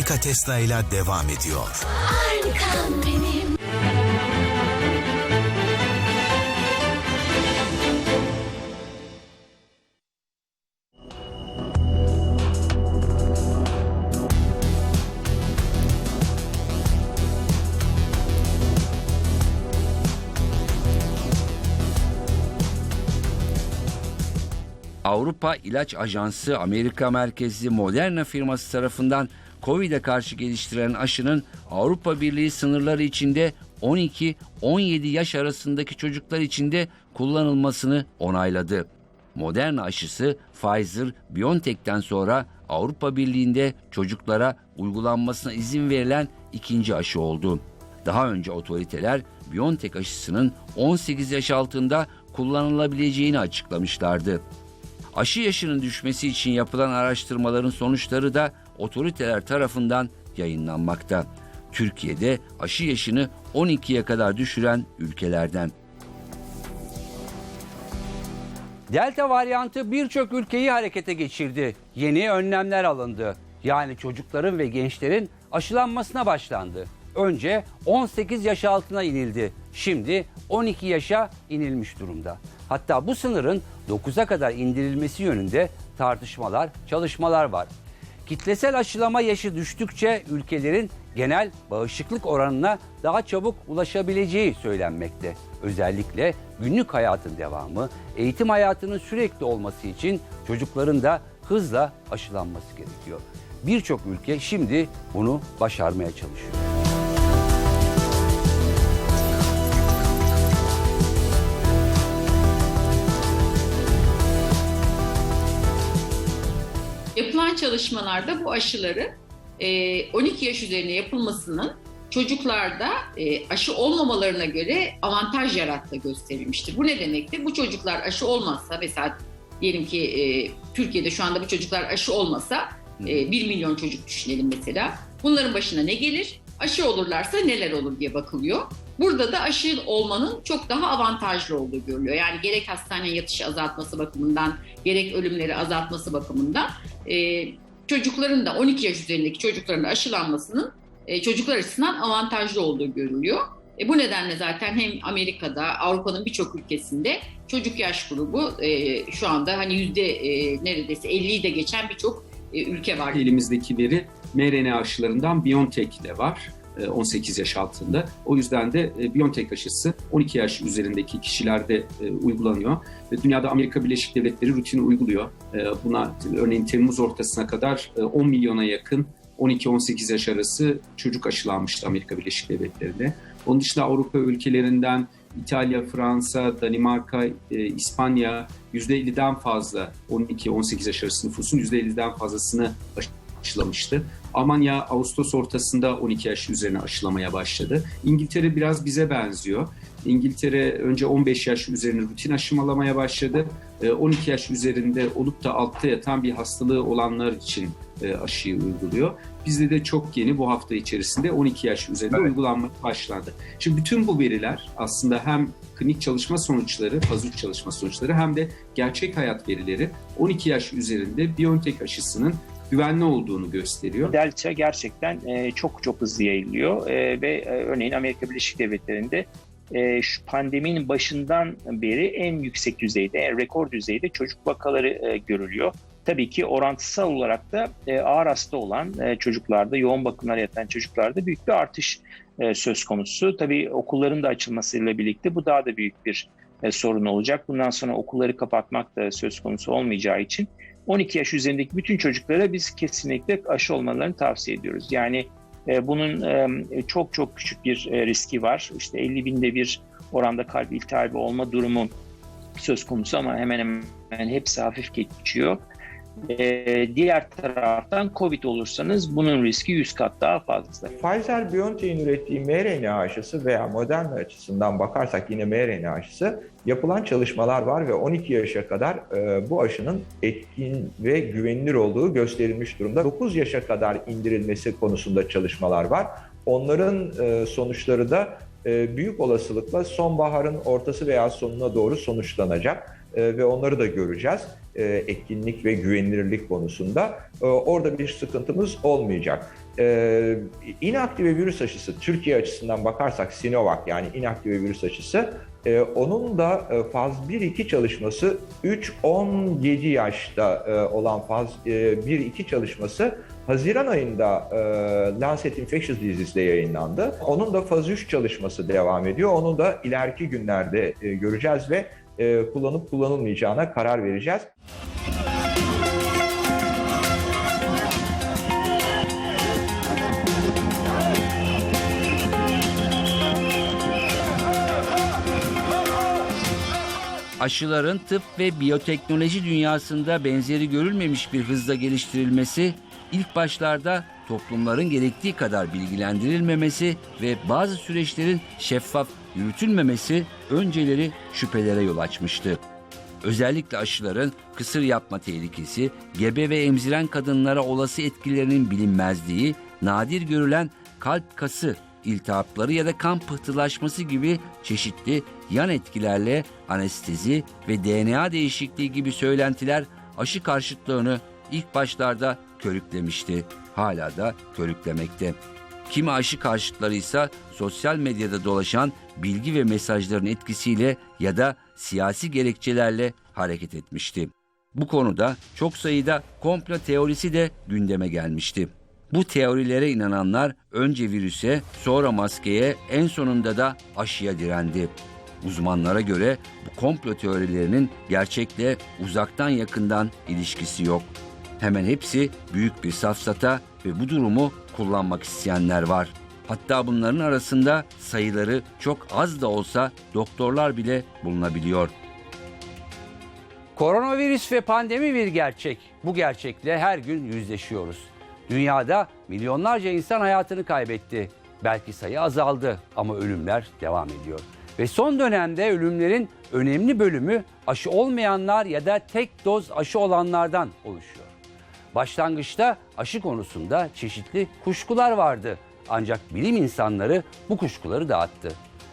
Nikola ile devam ediyor. Arkam benim. Avrupa İlaç Ajansı Amerika merkezli Moderna firması tarafından Covid'e karşı geliştirilen aşının Avrupa Birliği sınırları içinde 12-17 yaş arasındaki çocuklar içinde kullanılmasını onayladı. Moderna aşısı Pfizer, BioNTech'ten sonra Avrupa Birliği'nde çocuklara uygulanmasına izin verilen ikinci aşı oldu. Daha önce otoriteler BioNTech aşısının 18 yaş altında kullanılabileceğini açıklamışlardı. Aşı yaşının düşmesi için yapılan araştırmaların sonuçları da otoriteler tarafından yayınlanmakta. Türkiye'de aşı yaşını 12'ye kadar düşüren ülkelerden. Delta varyantı birçok ülkeyi harekete geçirdi. Yeni önlemler alındı. Yani çocukların ve gençlerin aşılanmasına başlandı. Önce 18 yaş altına inildi. Şimdi 12 yaşa inilmiş durumda. Hatta bu sınırın 9'a kadar indirilmesi yönünde tartışmalar, çalışmalar var. Kitlesel aşılama yaşı düştükçe ülkelerin genel bağışıklık oranına daha çabuk ulaşabileceği söylenmekte. Özellikle günlük hayatın devamı, eğitim hayatının sürekli olması için çocukların da hızla aşılanması gerekiyor. Birçok ülke şimdi bunu başarmaya çalışıyor. Çalışmalarda bu aşıları e, 12 yaş üzerine yapılmasının çocuklarda e, aşı olmamalarına göre avantaj yarattığı gösterilmiştir. Bu ne demektir? Bu çocuklar aşı olmazsa mesela diyelim ki e, Türkiye'de şu anda bu çocuklar aşı olmasa e, 1 milyon çocuk düşünelim mesela. Bunların başına ne gelir? Aşı olurlarsa neler olur diye bakılıyor. Burada da aşı olmanın çok daha avantajlı olduğu görülüyor. Yani gerek hastane yatışı azaltması bakımından, gerek ölümleri azaltması bakımından e, çocukların da 12 yaş üzerindeki çocukların da aşılanmasının e, çocuklar açısından avantajlı olduğu görülüyor. E, bu nedenle zaten hem Amerika'da, Avrupa'nın birçok ülkesinde çocuk yaş grubu e, şu anda hani yüzde e, neredeyse 50'yi de geçen birçok e, ülke var. Elimizdeki veri mRNA aşılarından BioNTech de var. E, 18 yaş altında. O yüzden de e, BioNTech aşısı 12 yaş üzerindeki kişilerde e, uygulanıyor. Dünyada Amerika Birleşik Devletleri rutini uyguluyor. E, Buna örneğin Temmuz ortasına kadar e, 10 milyona yakın 12-18 yaş arası çocuk aşılanmıştı Amerika Birleşik Devletleri'nde. Onun dışında Avrupa ülkelerinden İtalya, Fransa, Danimarka, e, İspanya %50'den fazla 12-18 yaş arası nüfusun %50'den fazlasını aşılamıştı. Almanya Ağustos ortasında 12 yaş üzerine aşılamaya başladı. İngiltere biraz bize benziyor. İngiltere önce 15 yaş üzerine rutin aşılamaya başladı. E, 12 yaş üzerinde olup da altta yatan bir hastalığı olanlar için e, aşıyı uyguluyor. Bizde de çok yeni bu hafta içerisinde 12 yaş üzerinde Evet. uygulanmaya başlandı. Şimdi bütün bu veriler aslında hem klinik çalışma sonuçları, faz 3 çalışma sonuçları hem de gerçek hayat verileri 12 yaş üzerinde BioNTech aşısının güvenli olduğunu gösteriyor. Delta gerçekten e, çok çok hızlı yayılıyor E, ve e, örneğin Amerika Birleşik Devletleri'nde şu pandeminin başından beri en yüksek düzeyde, rekor düzeyde çocuk vakaları görülüyor. Tabii ki orantısal olarak da ağır hasta olan çocuklarda, yoğun bakımlara yatan çocuklarda büyük bir artış söz konusu. Tabii okulların da açılmasıyla birlikte bu daha da büyük bir sorun olacak. Bundan sonra okulları kapatmak da söz konusu olmayacağı için 12 yaş üzerindeki bütün çocuklara biz kesinlikle aşı olmalarını tavsiye ediyoruz. Yani e, bunun e, çok çok küçük bir e, riski var. İşte 50 binde bir oranda kalp iltihabı olma durumu söz konusu ama hemen hemen hepsi hafif geçiyor. E, diğer taraftan COVID olursanız bunun riski 100 kat daha fazla. Pfizer-BioNTech'in ürettiği mRNA aşısı veya Moderna açısından bakarsak yine mRNA aşısı yapılan çalışmalar var ve 12 yaşa kadar e, bu aşının etkin ve güvenilir olduğu gösterilmiş durumda. 9 yaşa kadar indirilmesi konusunda çalışmalar var. Onların e, sonuçları da e, büyük olasılıkla sonbaharın ortası veya sonuna doğru sonuçlanacak E, ve onları da göreceğiz e, etkinlik ve güvenilirlik konusunda. E, orada bir sıkıntımız olmayacak. e, inaktive virüs aşısı Türkiye açısından bakarsak Sinovac yani inaktive virüs aşısı e, onun da e, faz 1-2 çalışması 3-17 yaşta e, olan faz e, 1-2 çalışması Haziran ayında e, Lancet Infectious Disease'de yayınlandı. Onun da faz 3 çalışması devam ediyor. Onu da ileriki günlerde e, göreceğiz ve e, kullanıp kullanılmayacağına karar vereceğiz. Aşıların tıp ve biyoteknoloji dünyasında benzeri görülmemiş bir hızla geliştirilmesi, ilk başlarda toplumların gerektiği kadar bilgilendirilmemesi ve bazı süreçlerin şeffaf yürütülmemesi önceleri şüphelere yol açmıştı. Özellikle aşıların kısır yapma tehlikesi, gebe ve emziren kadınlara olası etkilerinin bilinmezliği, nadir görülen kalp kası iltihapları ya da kan pıhtılaşması gibi çeşitli yan etkilerle anestezi ve DNA değişikliği gibi söylentiler aşı karşıtlığını ilk başlarda körüklemişti. Hala da körüklemekte. Kimi aşı karşıtları ise sosyal medyada dolaşan bilgi ve mesajların etkisiyle ya da siyasi gerekçelerle hareket etmişti. Bu konuda çok sayıda komplo teorisi de gündeme gelmişti. Bu teorilere inananlar önce virüse, sonra maskeye, en sonunda da aşıya direndi. Uzmanlara göre bu komplo teorilerinin gerçekle uzaktan yakından ilişkisi yok. Hemen hepsi büyük bir safsata ve bu durumu kullanmak isteyenler var. Hatta bunların arasında sayıları çok az da olsa doktorlar bile bulunabiliyor. Koronavirüs ve pandemi bir gerçek. Bu gerçekle her gün yüzleşiyoruz. Dünyada milyonlarca insan hayatını kaybetti. Belki sayı azaldı ama ölümler devam ediyor. Ve son dönemde ölümlerin önemli bölümü aşı olmayanlar ya da tek doz aşı olanlardan oluşuyor. Başlangıçta aşı konusunda çeşitli kuşkular vardı. Ancak bilim insanları bu kuşkuları dağıttı.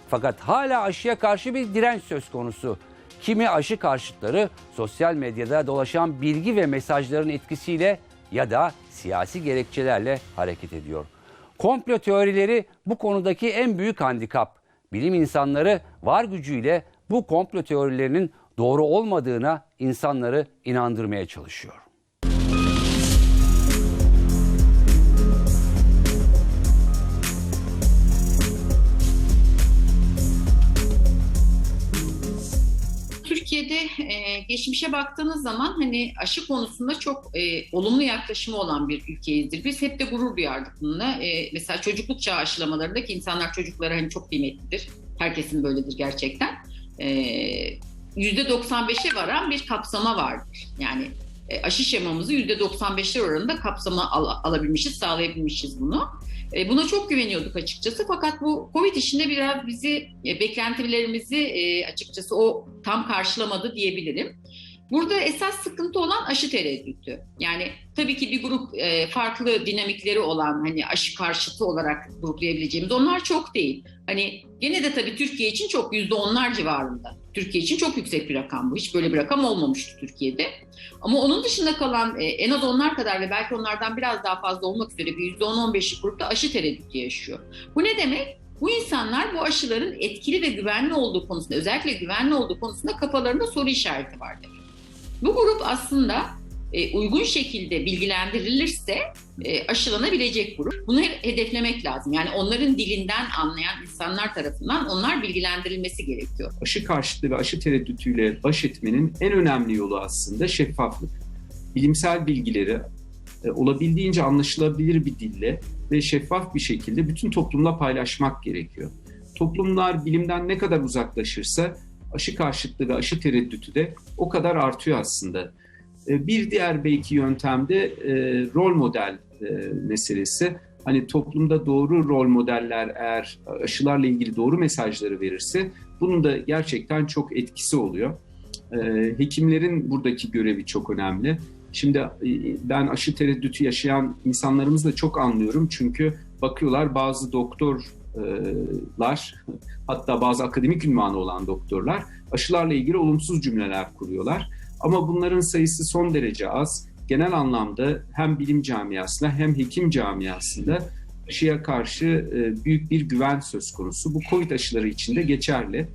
Fakat hala aşıya karşı bir direnç söz konusu. Kimi aşı karşıtları sosyal medyada dolaşan bilgi ve mesajların etkisiyle ya da siyasi gerekçelerle hareket ediyor. Komplo teorileri bu konudaki en büyük handikap. Bilim insanları var gücüyle bu komplo teorilerinin doğru olmadığına insanları inandırmaya çalışıyor. Türkiye'de e, geçmişe baktığınız zaman hani aşı konusunda çok e, olumlu yaklaşımı olan bir ülkeyizdir. Biz hep de gurur duyardık bununla. E, mesela çocukluk çağı aşılamalarında ki insanlar çocuklara hani çok kıymetlidir. Herkesin böyledir gerçekten. E, %95'e varan bir kapsama vardır. Yani aşı şemamızı %95'ler oranında kapsama al- alabilmişiz, sağlayabilmişiz bunu. E, buna çok güveniyorduk açıkçası fakat bu Covid işinde biraz bizi, e, beklentilerimizi e, açıkçası o tam karşılamadı diyebilirim. Burada esas sıkıntı olan aşı tereddütü. Yani tabii ki bir grup e, farklı dinamikleri olan hani aşı karşıtı olarak gruplayabileceğimiz onlar çok değil. Hani gene de tabii Türkiye için çok yüzde onlar civarında. Türkiye için çok yüksek bir rakam bu. Hiç böyle bir rakam olmamıştı Türkiye'de. Ama onun dışında kalan e, en az onlar kadar ve belki onlardan biraz daha fazla olmak üzere bir %10-15'lik grupta aşı tereddütü yaşıyor. Bu ne demek? Bu insanlar bu aşıların etkili ve güvenli olduğu konusunda, özellikle güvenli olduğu konusunda kafalarında soru işareti var demek. Bu grup aslında e, uygun şekilde bilgilendirilirse e, aşılanabilecek grup. Bunu hedeflemek lazım. Yani onların dilinden anlayan insanlar tarafından onlar bilgilendirilmesi gerekiyor. Aşı karşıtlığı ve aşı tereddütüyle baş etmenin en önemli yolu aslında şeffaflık. Bilimsel bilgileri e, olabildiğince anlaşılabilir bir dille ve şeffaf bir şekilde bütün toplumla paylaşmak gerekiyor. Toplumlar bilimden ne kadar uzaklaşırsa aşı karşıtlığı ve aşı tereddütü de o kadar artıyor aslında. E, Bir diğer belki yöntemde e, rol model e, meselesi. Hani toplumda doğru rol modeller eğer aşılarla ilgili doğru mesajları verirse bunun da gerçekten çok etkisi oluyor. E, Hekimlerin buradaki görevi çok önemli. Şimdi e, ben aşı tereddütü yaşayan insanlarımızı da çok anlıyorum. Çünkü bakıyorlar bazı doktorlar hatta bazı akademik ünvanı olan doktorlar aşılarla ilgili olumsuz cümleler kuruyorlar. Ama bunların sayısı son derece az. genel anlamda hem bilim camiasında hem hekim camiasında aşıya karşı e, büyük bir güven söz konusu. Bu COVID aşıları için de geçerli.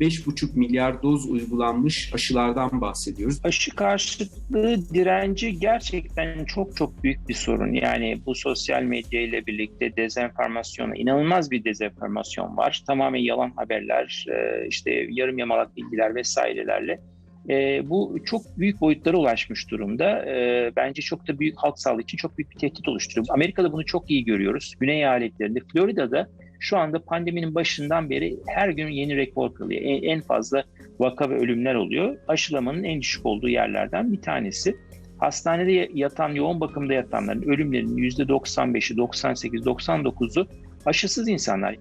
5,5 milyar doz uygulanmış aşılardan bahsediyoruz. Aşı karşıtlığı direnci gerçekten çok çok büyük bir sorun. Yani bu sosyal medya ile birlikte dezenformasyona inanılmaz bir dezenformasyon var. Tamamen yalan haberler, e, işte yarım yamalak bilgiler vesairelerle. E, bu çok büyük boyutlara ulaşmış durumda. E, bence çok da büyük halk sağlığı için çok büyük bir tehdit oluşturuyor. Amerika'da bunu çok iyi görüyoruz. Güney eyaletlerinde, Florida'da şu anda pandeminin başından beri her gün yeni rekor kılıyor. En, en fazla vaka ve ölümler oluyor. Aşılamanın en düşük olduğu yerlerden bir tanesi. Hastanede yatan, yoğun bakımda yatanların ölümlerinin %95'i, 98, 99'u aşısız insanlar.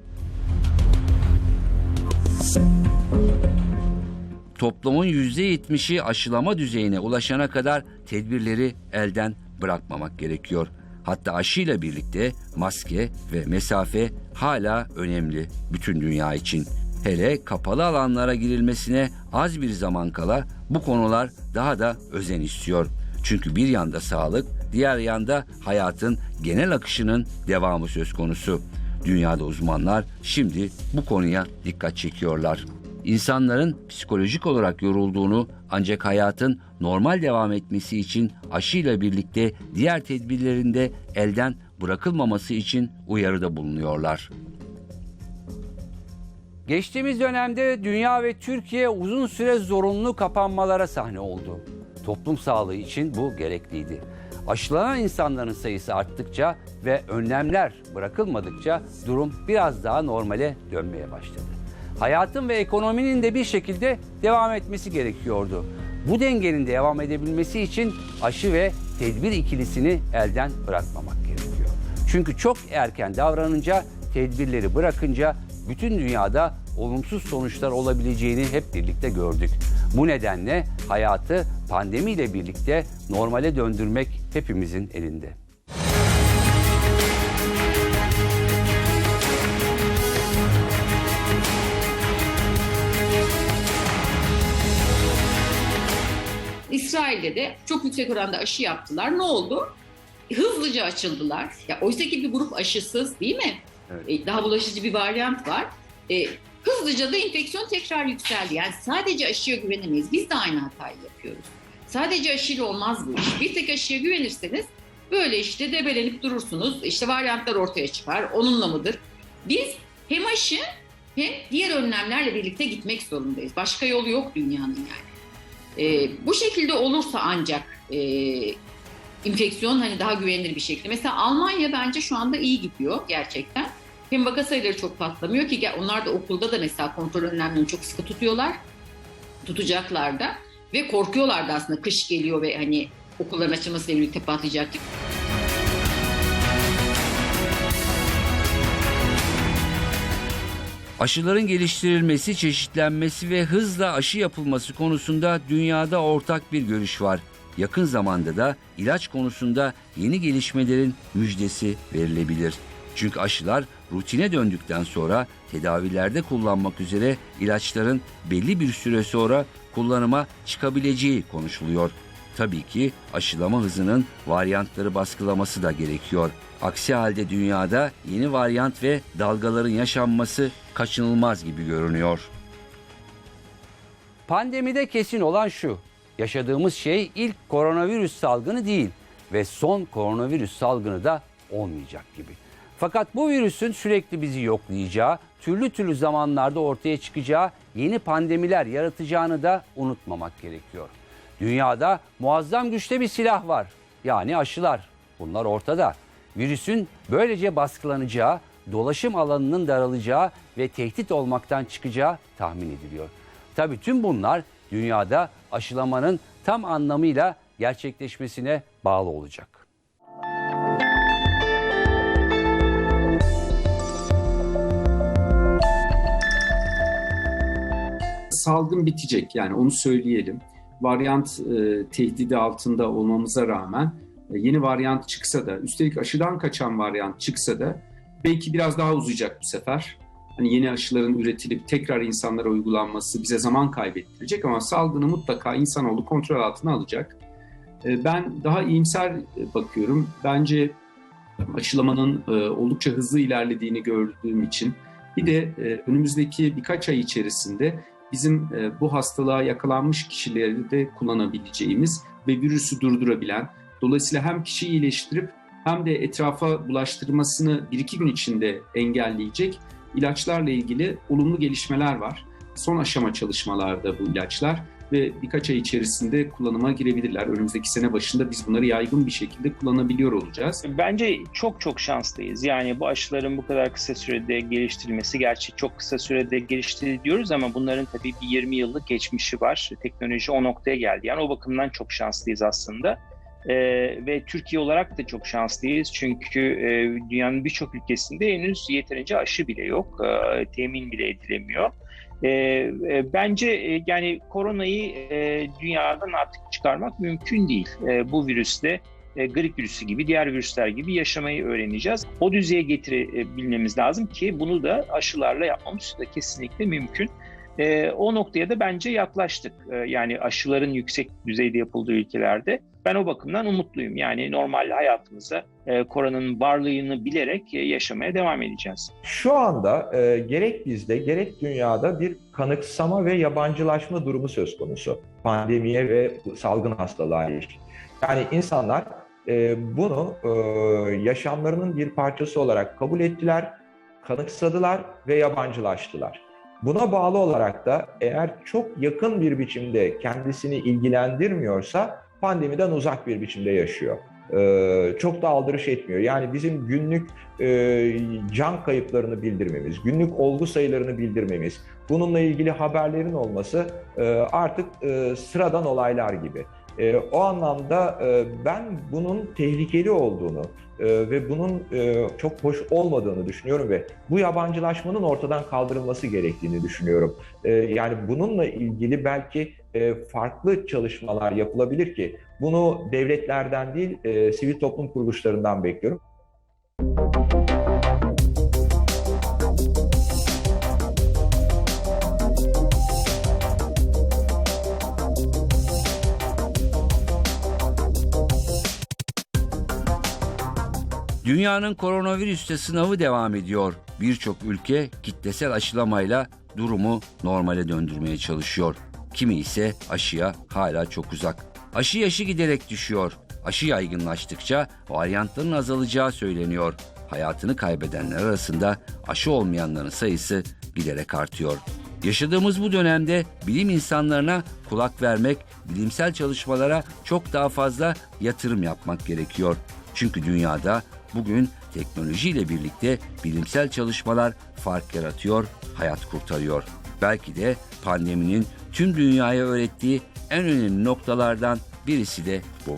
Toplumun %70'i aşılama düzeyine ulaşana kadar tedbirleri elden bırakmamak gerekiyor. Hatta aşıyla birlikte maske ve mesafe hala önemli bütün dünya için. Hele kapalı alanlara girilmesine az bir zaman kala bu konular daha da özen istiyor. Çünkü bir yanda sağlık, diğer yanda hayatın genel akışının devamı söz konusu. Dünyada uzmanlar şimdi bu konuya dikkat çekiyorlar. İnsanların psikolojik olarak yorulduğunu ancak hayatın normal devam etmesi için aşıyla birlikte diğer tedbirlerinde elden bırakılmaması için uyarıda bulunuyorlar. Geçtiğimiz dönemde dünya ve Türkiye uzun süre zorunlu kapanmalara sahne oldu. Toplum sağlığı için bu gerekliydi. Aşılanan insanların sayısı arttıkça ve önlemler bırakılmadıkça durum biraz daha normale dönmeye başladı. Hayatın ve ekonominin de bir şekilde devam etmesi gerekiyordu. Bu dengenin devam edebilmesi için aşı ve tedbir ikilisini elden bırakmamak gerekiyor. Çünkü çok erken davranınca, tedbirleri bırakınca bütün dünyada olumsuz sonuçlar olabileceğini hep birlikte gördük. Bu nedenle hayatı pandemiyle birlikte normale döndürmek hepimizin elinde. İsrail'de de çok yüksek oranda aşı yaptılar. Ne oldu? Hızlıca açıldılar. Ya oysa ki bir grup aşısız değil mi? Evet. E, Daha bulaşıcı bir varyant var. E, hızlıca da enfeksiyon tekrar yükseldi. Yani sadece aşıya güvenemeyiz. Biz de aynı hatayı yapıyoruz. Sadece aşıyla olmaz bu iş. Bir tek aşıya güvenirseniz böyle işte debelenip durursunuz. İşte varyantlar ortaya çıkar. Onunla mıdır? Biz hem aşı hem diğer önlemlerle birlikte gitmek zorundayız. Başka yolu yok dünyanın yani. E, bu şekilde olursa ancak e, enfeksiyon hani daha güvenilir bir şekilde. Mesela Almanya bence şu anda iyi gidiyor gerçekten. Hem vaka sayıları çok patlamıyor ki onlar da okulda da mesela kontrol önlemlerini çok sıkı tutuyorlar. Tutacaklar da. Ve korkuyorlar da aslında kış geliyor ve hani okulların açılmasıyla birlikte patlayacak Aşıların geliştirilmesi, çeşitlenmesi ve hızla aşı yapılması konusunda dünyada ortak bir görüş var. Yakın zamanda da ilaç konusunda yeni gelişmelerin müjdesi verilebilir. Çünkü aşılar rutine döndükten sonra tedavilerde kullanmak üzere ilaçların belli bir süre sonra kullanıma çıkabileceği konuşuluyor. Tabii ki aşılama hızının varyantları baskılaması da gerekiyor. Aksi halde dünyada yeni varyant ve dalgaların yaşanması kaçınılmaz gibi görünüyor. Pandemide kesin olan şu. Yaşadığımız şey ilk koronavirüs salgını değil ve son koronavirüs salgını da olmayacak gibi. Fakat bu virüsün sürekli bizi yoklayacağı, türlü türlü zamanlarda ortaya çıkacağı yeni pandemiler yaratacağını da unutmamak gerekiyor. Dünyada muazzam güçte bir silah var. Yani aşılar. Bunlar ortada. Virüsün böylece baskılanacağı, dolaşım alanının daralacağı ve tehdit olmaktan çıkacağı tahmin ediliyor. Tabii tüm bunlar dünyada aşılamanın tam anlamıyla gerçekleşmesine bağlı olacak. salgın bitecek yani onu söyleyelim. Varyant e, tehdidi altında olmamıza rağmen e, yeni varyant çıksa da üstelik aşıdan kaçan varyant çıksa da belki biraz daha uzayacak bu sefer. Hani yeni aşıların üretilip tekrar insanlara uygulanması bize zaman kaybettirecek ama salgını mutlaka insanoğlu kontrol altına alacak. E, ben daha iyimser e, bakıyorum. Bence aşılamanın e, oldukça hızlı ilerlediğini gördüğüm için bir de e, önümüzdeki birkaç ay içerisinde bizim e, bu hastalığa yakalanmış kişileri de kullanabileceğimiz ve virüsü durdurabilen, dolayısıyla hem kişiyi iyileştirip hem de etrafa bulaştırmasını bir iki gün içinde engelleyecek ilaçlarla ilgili olumlu gelişmeler var. Son aşama çalışmalarda bu ilaçlar ve birkaç ay içerisinde kullanıma girebilirler. Önümüzdeki sene başında biz bunları yaygın bir şekilde kullanabiliyor olacağız. Bence çok çok şanslıyız. Yani bu aşıların bu kadar kısa sürede geliştirilmesi, gerçi çok kısa sürede geliştirildi diyoruz ama bunların tabii bir 20 yıllık geçmişi var. Teknoloji o noktaya geldi. Yani o bakımdan çok şanslıyız aslında. Ee, ve Türkiye olarak da çok şanslıyız çünkü e, dünyanın birçok ülkesinde henüz yeterince aşı bile yok, e, temin bile edilemiyor. E, e, bence e, yani koronayı e, dünyadan artık çıkarmak mümkün değil. E, bu virüsle e, grip virüsü gibi, diğer virüsler gibi yaşamayı öğreneceğiz. O düzeye getirebilmemiz lazım ki bunu da aşılarla yapmamız da kesinlikle mümkün. E, o noktaya da bence yaklaştık. E, yani aşıların yüksek düzeyde yapıldığı ülkelerde. Ben o bakımdan umutluyum. Yani normal hayatımıza e, koronanın varlığını bilerek e, yaşamaya devam edeceğiz. Şu anda e, gerek bizde gerek dünyada bir kanıksama ve yabancılaşma durumu söz konusu. Pandemiye ve salgın hastalığa ilişkin. Yani insanlar e, bunu e, yaşamlarının bir parçası olarak kabul ettiler, kanıksadılar ve yabancılaştılar. Buna bağlı olarak da eğer çok yakın bir biçimde kendisini ilgilendirmiyorsa pandemiden uzak bir biçimde yaşıyor. Ee, çok da aldırış etmiyor. Yani bizim günlük e, can kayıplarını bildirmemiz, günlük olgu sayılarını bildirmemiz, bununla ilgili haberlerin olması e, artık e, sıradan olaylar gibi. E, o anlamda e, ben bunun tehlikeli olduğunu e, ve bunun e, çok hoş olmadığını düşünüyorum ve bu yabancılaşmanın ortadan kaldırılması gerektiğini düşünüyorum. E, yani bununla ilgili belki e, farklı çalışmalar yapılabilir ki bunu devletlerden değil e, sivil toplum kuruluşlarından bekliyorum. Dünyanın koronavirüste sınavı devam ediyor. Birçok ülke kitlesel aşılamayla durumu normale döndürmeye çalışıyor. Kimi ise aşıya hala çok uzak. Aşı yaşı giderek düşüyor. Aşı yaygınlaştıkça varyantların azalacağı söyleniyor. Hayatını kaybedenler arasında aşı olmayanların sayısı giderek artıyor. Yaşadığımız bu dönemde bilim insanlarına kulak vermek, bilimsel çalışmalara çok daha fazla yatırım yapmak gerekiyor. Çünkü dünyada bugün teknolojiyle birlikte bilimsel çalışmalar fark yaratıyor, hayat kurtarıyor. Belki de pandeminin tüm dünyaya öğrettiği en önemli noktalardan birisi de bu.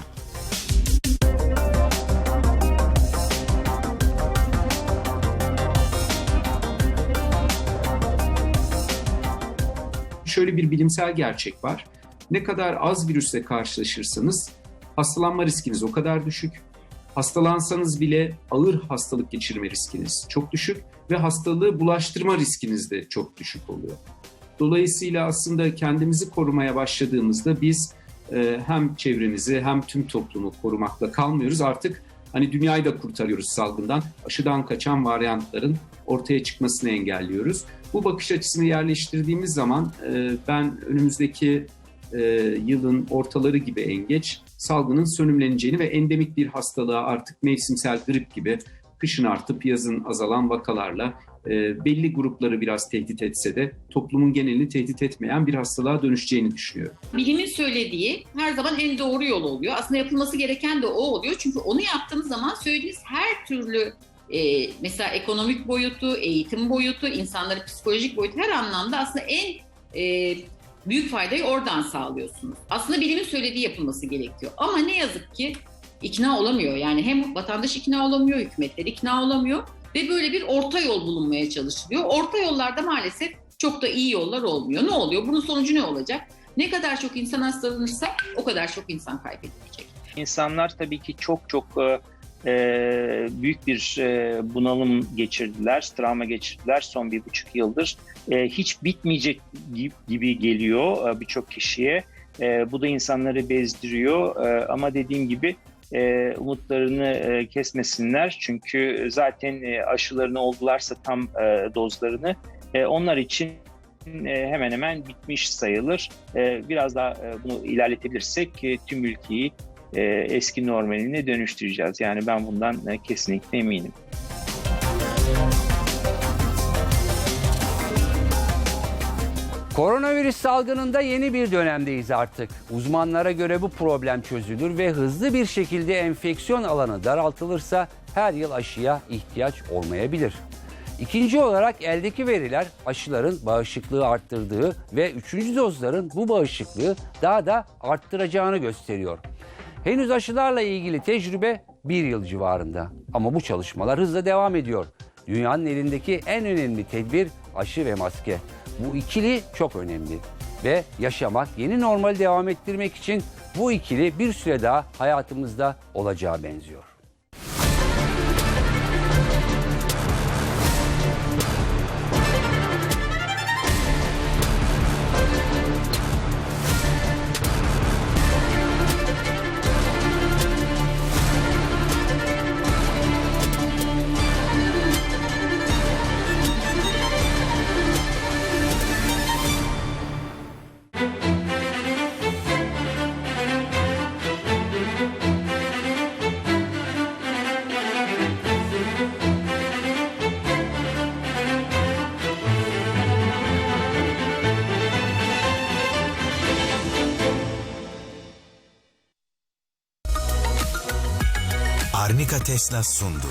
Şöyle bir bilimsel gerçek var. Ne kadar az virüsle karşılaşırsanız hastalanma riskiniz o kadar düşük. Hastalansanız bile ağır hastalık geçirme riskiniz çok düşük ve hastalığı bulaştırma riskiniz de çok düşük oluyor. Dolayısıyla aslında kendimizi korumaya başladığımızda biz e, hem çevremizi hem tüm toplumu korumakla kalmıyoruz. Artık hani dünyayı da kurtarıyoruz salgından. Aşıdan kaçan varyantların ortaya çıkmasını engelliyoruz. Bu bakış açısını yerleştirdiğimiz zaman e, ben önümüzdeki e, yılın ortaları gibi en geç salgının sönümleneceğini ve endemik bir hastalığa artık mevsimsel grip gibi kışın artıp yazın azalan vakalarla e, belli grupları biraz tehdit etse de toplumun genelini tehdit etmeyen bir hastalığa dönüşeceğini düşünüyorum. Bilimin söylediği her zaman en doğru yol oluyor. Aslında yapılması gereken de o oluyor. Çünkü onu yaptığınız zaman söylediğiniz her türlü e, mesela ekonomik boyutu, eğitim boyutu, insanların psikolojik boyutu her anlamda aslında en e, büyük faydayı oradan sağlıyorsunuz. Aslında bilimin söylediği yapılması gerekiyor. Ama ne yazık ki ikna olamıyor. Yani hem vatandaş ikna olamıyor, hükümetler ikna olamıyor ve böyle bir orta yol bulunmaya çalışılıyor. Orta yollarda maalesef çok da iyi yollar olmuyor. Ne oluyor? Bunun sonucu ne olacak? Ne kadar çok insan hastalanırsa o kadar çok insan kaybedilecek. İnsanlar tabii ki çok çok e, büyük bir e, bunalım geçirdiler, travma geçirdiler son bir buçuk yıldır. E, hiç bitmeyecek gibi geliyor e, birçok kişiye. E, bu da insanları bezdiriyor E, ama dediğim gibi e, umutlarını e, kesmesinler. Çünkü zaten e, aşılarını oldularsa tam e, dozlarını e, onlar için e, hemen hemen bitmiş sayılır. E, biraz daha e, bunu ilerletebilirsek tüm ülkeyi e, eski normaline dönüştüreceğiz. Yani ben bundan e, kesinlikle eminim. Koronavirüs salgınında yeni bir dönemdeyiz artık. Uzmanlara göre bu problem çözülür ve hızlı bir şekilde enfeksiyon alanı daraltılırsa her yıl aşıya ihtiyaç olmayabilir. İkinci olarak eldeki veriler aşıların bağışıklığı arttırdığı ve üçüncü dozların bu bağışıklığı daha da arttıracağını gösteriyor. Henüz aşılarla ilgili tecrübe bir yıl civarında ama bu çalışmalar hızla devam ediyor. Dünyanın elindeki en önemli tedbir aşı ve maske. Bu ikili çok önemli ve yaşamak, yeni normal devam ettirmek için bu ikili bir süre daha hayatımızda olacağı benziyor. Tesla sundu.